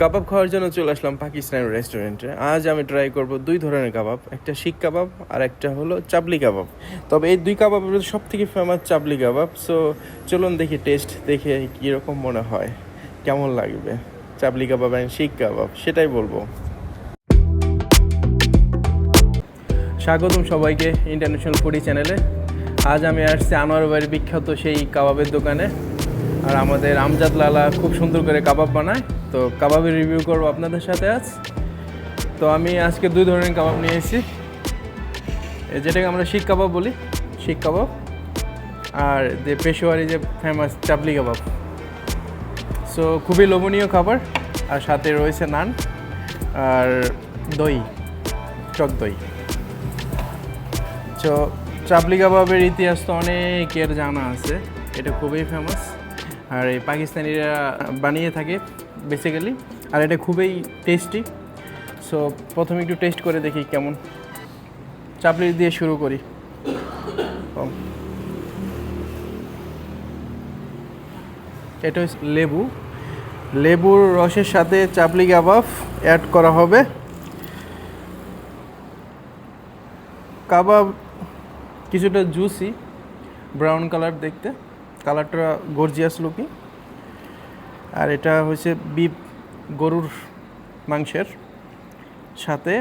কাবাব খাওয়ার জন্য চলে আসলাম পাকিস্তানি রেস্টুরেন্টে। আজ আমি ট্রাই করব দুই ধরনের কাবাব, একটা শিখ কাবাব আর একটা হলো চাবলি কাবাব। তবে এই দুই কাবাবের সব থেকে ফেমাস চাবলি কাবাব সো চলুন দেখি টেস্ট দেখে কীরকম মনে হয়, কেমন লাগবে? চাবলি কাবাব অ্যান্ড শিখ কাবাব, সেটাই বলব। স্বাগতম সবাইকে ইন্টারন্যাশনাল ফুডি চ্যানেলে আজ আমি আসছি আনোয়ার বাড়ির বিখ্যাত সেই কাবাবের দোকানে। আর আমাদের আমজাদ লালা খুব সুন্দর করে কাবাব বানায়। তো কাবাবের রিভিউ করব আপনাদের সাথে আজ। তো আমি আজকে দুই ধরনের কাবাব নিয়ে এসেছি। যেটাকে আমরা শিখ কাবাব বলি, শিখ কাবাব। আর যে পেশোয়ারি যে ফেমাস চাবলি কাবাব। সো খুবই লোভনীয় খাবার। আর সাথে রয়েছে নান। আর দই, টক দই। তো চাবলি কাবাবের ইতিহাস তো অনেকের জানা আছে। এটা খুবই ফেমাস আর এই পাকিস্তানিরা বানিয়ে থাকে বেসিক্যালি আর এটা খুবই টেস্টি সো প্রথমে একটু টেস্ট করে দেখি কেমন। চাপলি দিয়ে শুরু করি। ও। এটা লেবু। লেবুর রসের সাথে চাপলি কাবাব অ্যাড করা হবে। কাবাব কিছুটা জুসি ব্রাউন কালার দেখতে। কালারটা গর্জিয়াস লুকি আর এটা হচ্ছে বিপ গরুর মাংসের। সাথে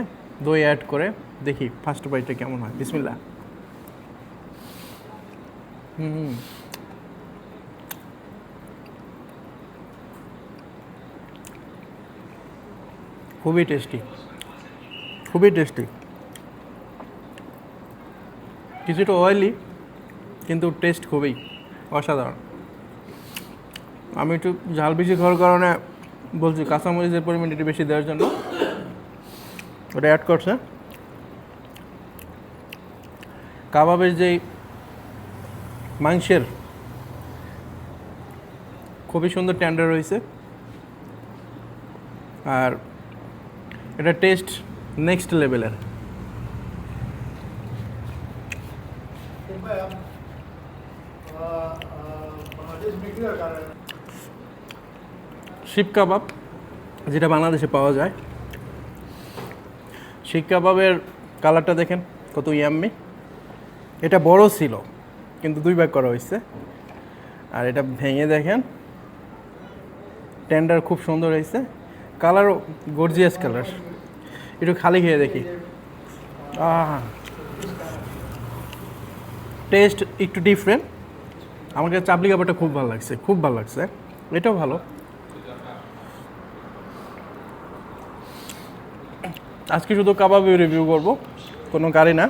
দই অ্যাড করে দেখি ফার্স্ট বাইটটা কেমন হয়। বিসমিল্লা হুম। খুবই টেস্টি খুবই টেস্টি কিছুটা অয়েলি কিন্তু টেস্ট খুবই। অসাধারণ। আমি একটু ঝাল বেশি খাওয়ার কারণে বলছি কাঁচামরিচের পরিমাণ একটু বেশি দেওয়ার জন্য। ওটা অ্যাড করছে। কাবাবের যেই মাংসের খুবই সুন্দর টেন্ডার রয়েছে। আর এটা টেস্ট নেক্সট লেভেলের শিক কাবাব, যেটা বাংলাদেশে পাওয়া যায়। শিক কাবাবের কালারটা দেখেন, কত ইয়াম্মি। এটা বড় ছিল, কিন্তু দুই ভাগ করা হয়েছে। আর এটা ভেঙে দেখেন টেন্ডার খুব সুন্দর হয়েছে। কালারও গর্জিয়াস কালার একটু খালি খেয়ে দেখি। টেস্ট একটু ডিফারেন্ট আমার কাছে চাবলি কাবাবটা খুব ভালো লাগছে, খুব ভালো লাগছে। এটাও ভালো। আজকে শুধু কাবাবই রিভিউ করব, কোনো গাড়ি না।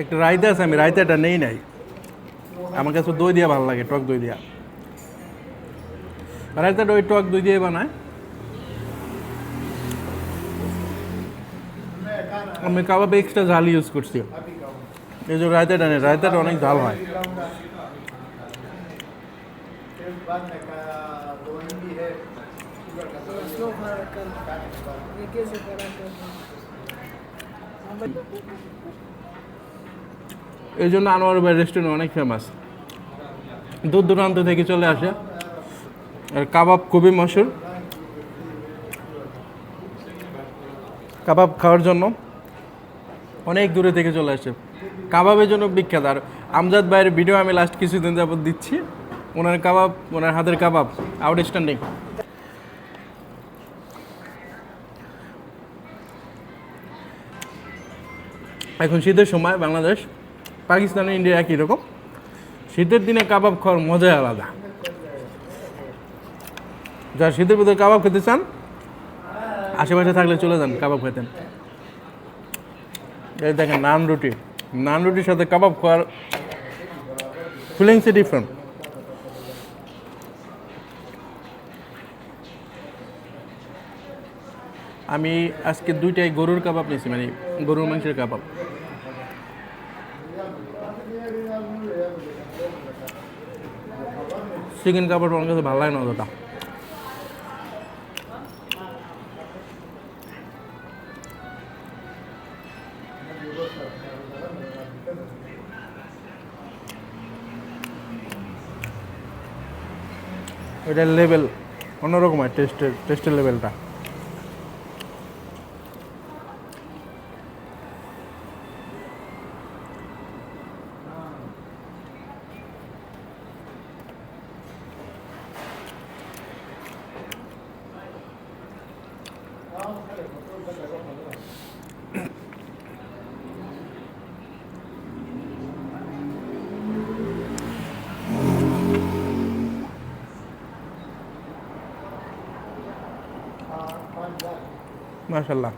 একটা রায়তা আছে আমি রায়তাটা নেই নাই আমার কাছে দই দিয়া ভালো লাগে টক দই দিয়া রায়তাটা ওই টক দই দিয়ে বানায় আমি কাবাবে এক্সট্রা ঝাল ইউজ করছি এই যে রায়তাটা নেই রায়তাটা অনেক ঝাল হয় ये कैसे करा এই জন্য আনোয়ার ভাই রেস্টুরেন্ট অনেক ফেমাস দূর দূরান্ত থেকে চলে আসে। আর কাবাব খুবই মশুর। কাবাব খাওয়ার জন্য অনেক দূরে থেকে চলে আসে। কাবাবের জন্য বিখ্যাত। আর আমজাদ ভাইয়ের ভিডিও আমি লাস্ট কিছুদিন যাবত দিচ্ছি। ওনার কাবাব, ওনার হাতের কাবাব আউটস্ট্যান্ডিং এখন শীতের সময় বাংলাদেশ, পাকিস্তান ইন্ডিয়া একই রকম। শীতের দিনে কাবাব খাওয়ার মজাই আলাদা। যারা শীতের ভিতরে কাবাব খেতে চান, আশেপাশে থাকলে চলে যান, কাবাব খেতেন এই দেখেন, নান রুটি। নান রুটির সাথে কাবাব খাওয়ার ফিলিংসই ডিফারেন্ট আমি আজকে দুইটাই গরুর কাবাব নিয়েছি মানে গরুর মাংসের কাবাব। চিকেন কাবাব আমার কাছে ভালো লাগে না অতটা। এটার লেভেল অন্যরকম হয় টেস্টের টেস্টের লেভেলটা মাশাল্লাহ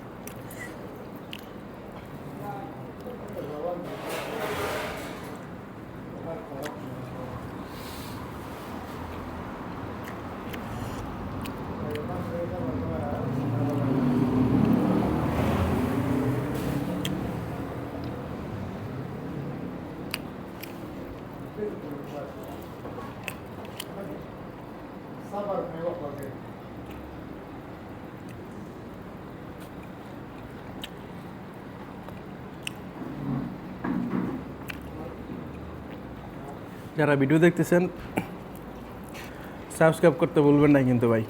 যারা ভিডিও দেখতেছেন সাবস্ক্রাইব করতে বলবেন না কিন্তু ভাই।